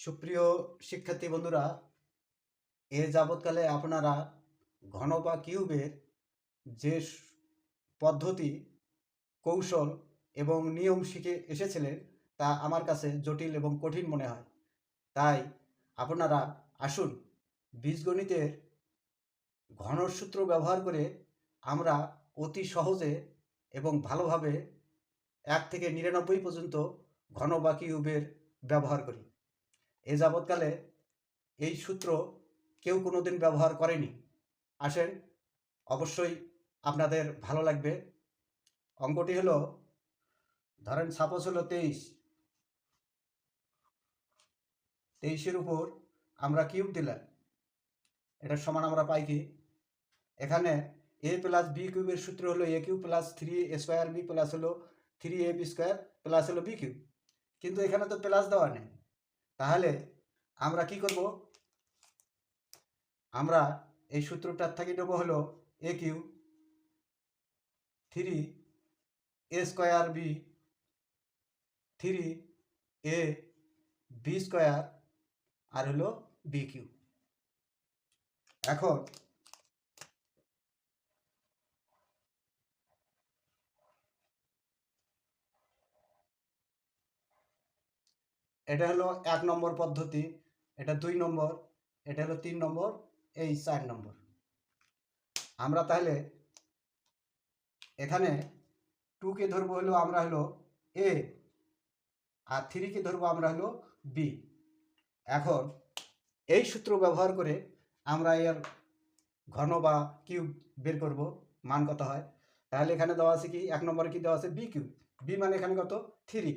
সুপ্রিয় শিক্ষার্থী বন্ধুরা, এ যাবৎকালে আপনারা ঘন বা কিউবের যে পদ্ধতি, কৌশল এবং নিয়ম শিখে এসেছিলেন তা আমার কাছে জটিল এবং কঠিন মনে হয়। তাই আপনারা আসুন বীজগণিতের ঘনসূত্র ব্যবহার করে আমরা অতি সহজে এবং ভালোভাবে এক থেকে নিরানব্বই পর্যন্ত ঘন বা কিউবের ব্যবহার করি। এ যাবৎকালে এই সূত্র কেউ কোনোদিন ব্যবহার করেনি। আসেন, অবশ্যই আপনাদের ভালো লাগবে। অঙ্কটি হলো, ধরেন সাপোজ হলো তেইশ। তেইশের উপর আমরা কিউব দিলাম। এটার সমান আমরা পাই কি? এখানে এ প্লাস বি কিউবের সূত্র হলো A cube plus three A square B plus হলো three A B square plus হলো বি কিউব। কিন্তু এখানে তো প্লাস দেওয়া নেই। তাহলে আমরা কি করব? আমরা এই সূত্রটার থেকে দেবো হলো A cube three A square B three A B square আর হলো বি কিউ এখন এটা হলো এক নম্বর পদ্ধতি, এটা দুই নম্বর, এটা হলো তিন নম্বর, এই চার নম্বর। আমরা তাহলে এখানে টুকে ধরবো হলো আমরা হলো এ আর থ্রিকে ধরবো আমরা হলো বি এখন এই সূত্র ব্যবহার করে আমরা এর ঘন বা কিউব বের করব, মান কত হয়? তাহলে এখানে দেওয়া আছে কি? এক নম্বরে কি দেওয়া আছে? বি কিউব বি মানে এখানে কত? থ্রি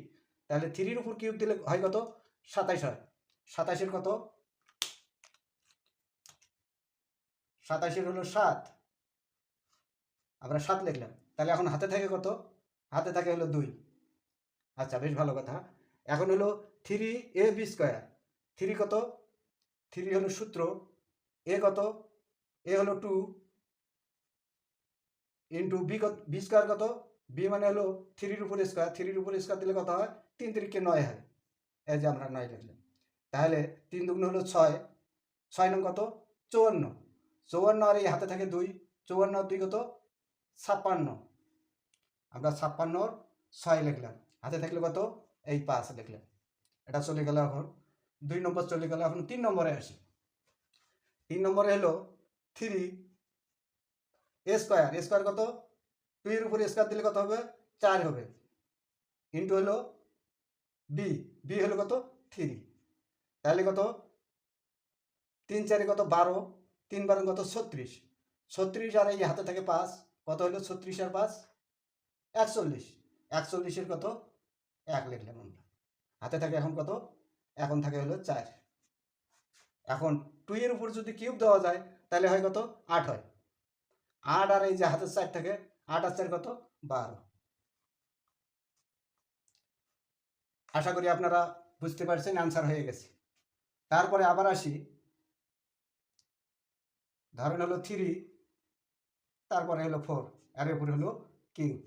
তাহলে থ্রির উপর কিউব দিলে হয় কত? সাতাইশ হয়। সাতাইশের কত? সাতাইশের হলো সাত। আমরা সাত লিখলাম। তাহলে এখন হাতে থাকে কত? হাতে থাকে হলো দুই। আচ্ছা বেশ ভালো কথা। এখন হলো three A B square three কত? থ্রি হলো সূত্র। এ কত? এ হলো টু ইন্টু বি কত? বি স্কোয়ার কত? বি মানে হলো থ্রির উপর স্কোয়ার থ্রির উপর স্কোয়ার দিলে কত হয়? তিন তিরিকে নয় হয়। এই যে আমরা নয় লিখলাম। তাহলে তিন দুগুণ হলো ছয়। ছয় নং কত? চৌয়ান্ন। চৌয়ান্ন আর এই হাতে থাকে দুই। চৌয়ান্ন দুই কত? ছাপ্পান্ন। আমরা ছাপ্পান্নর ছয় লিখলাম। হাতে থাকলে কত? এই পাঁচ লিখলাম। এটা চলে গেল এখন। দুই নম্বর চলে গেল এখন তিন নম্বরে আসি। তিন নম্বরে হলো three A square. A square কত? টুয়ের উপর স্কোয়ার দিলে কত হবে? চার হবে। ইন্টু হলো বি বি হলো কত? থ্রি তাহলে কত? তিন চারে কত? বারো। তিন বারো কত? ছত্রিশ। ছত্রিশ আর এই হাতে থাকে পাঁচ, কত হলো? ছত্রিশ আর পাঁচ? একচল্লিশ। একচল্লিশের কত? এক লিখলাম আমরা। হাতে থাকে এখন কত? এখন থাকে হলো চার। এখন টু এর উপর যদি কিউব দেওয়া যায়, তাহলে হয় কত? আট হয়। আট আর এই যে হাতের চার থাকে, আট আর চার কত? বারো। আশা করি আপনারা বুঝতে পারছেন অ্যান্সার হয়ে গেছে। তারপরে আবার আসি। ধরেন হলো থ্রি তারপরে হলো ফোর এর উপরে হলো কিউব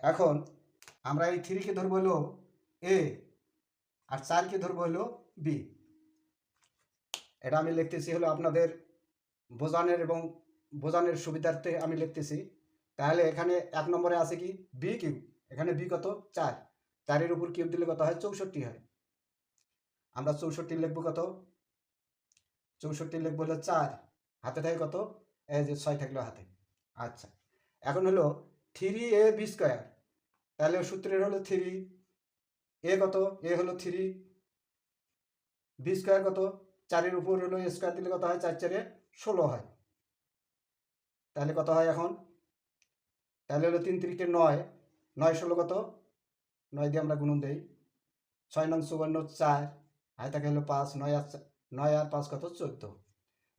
এখন আমরা এই থ্রিকে ধরবো হলো এ আর চারকে ধরবো হলো বি এটা আমি লিখতেছি হলো আপনাদের বোঝানোর এবং বোঝানোর সুবিধার্থে আমি লিখতেছি। তাহলে এখানে এক নম্বরে আছে কি? বি কিউব এখানে বি কত? চার। চারের উপর কিউব দিলে কত হয়? চৌষট্টি হয়। আমরা চৌষট্টি লিখব কত? চৌষট্টি লিখব হলো চার। হাতে থাকে কত? এই যে ছয় থাকল হাতে। আচ্ছা। এখন হলো থ্রি এ বি স্কোয়ার তাহলে সূত্রের হলো থ্রি এ কত? এ হলো থ্রি বি স্কোয়ার কত? চারের উপর হলো স্কোয়ার দিলে কত হয়? চার চারে ষোলো হয়। তাহলে কত হয় এখন? তাহলে হলো তিন তিরিকে নয়। নয় ষোলো কত? নয় দিয়ে আমরা গুণন দেই। ছয় নং চুয়ান্ন চার। হাতে থাকে হলো পাঁচ, নয় আর নয় আর পাঁচ কত? চোদ্দ।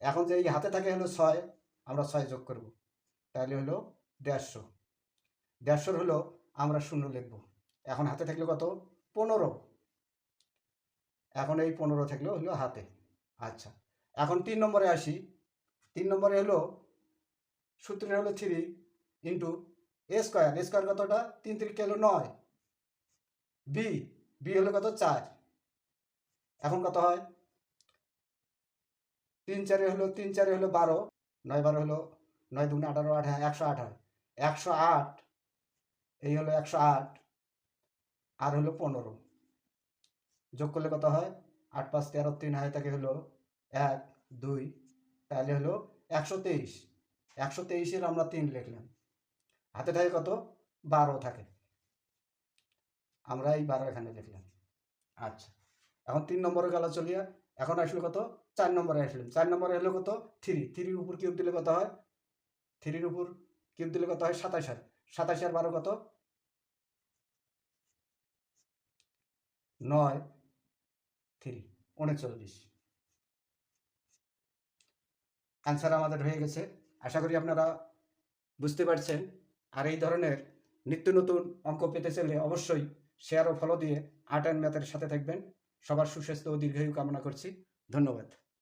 এখন যে এই হাতে থাকে হলো ছয়, আমরা ছয় যোগ করব। তাহলে হলো দেড়শো। দেড়শোর হলো আমরা শূন্য লিখব। এখন হাতে থাকলে কত? পনেরো। এখন এই পনেরো থাকল হলো হাতে। আচ্ছা। এখন তিন নম্বরে আসি। তিন নম্বরে হলো সূত্রের হলো three into A square A square কতটা? তিন তিরিকে হলো নয়। বি বি হলো কত? চার। এখন কত হয়? তিন চারে হলো, তিন চারে হলো বারো। নয় বারো হলো, নয় দুগুণে আঠারো, আট হ্যাঁ একশো আট হয়। একশো আট, এই হলো একশো আট। আর হলো পনেরো। যোগ করলে কত হয়? আট পাঁচ তেরো, তিন হয়, তাকে হলো এক, দুই। তাহলে হলো একশো তেইশ। একশো তেইশের আমরা তিন লিখলাম। হাতে থাকে কত? বারো থাকে। আমরা এই বারো এখানে লিখলাম। আচ্ছা এখন তিন নম্বরে গেল চলিয়া, এখন আসলো কত? চার নম্বরে আসলো। চার নম্বরে এলো কত? থ্রি। থ্রির উপর কিউব দিলে কত হয়? থ্রির উপর কিউব দিলে কত হয়? সাতাশ হয় সাতাশ আর বারো কত? নয়। থ্রি। উনচল্লিশ। অ্যান্সার আমাদের হয়ে গেছে। আশা করি আপনারা বুঝতে পারছেন। আর এই ধরনের নিত্য নতুন অঙ্ক পেতে চাইলে অবশ্যই শেয়ার ও ফলো দিয়ে আর্ট অ্যান্ড ম্যাথের সাথে থাকবেন। সবার সুস্বাস্থ্য ও দীর্ঘায়ু কামনা করছি। ধন্যবাদ।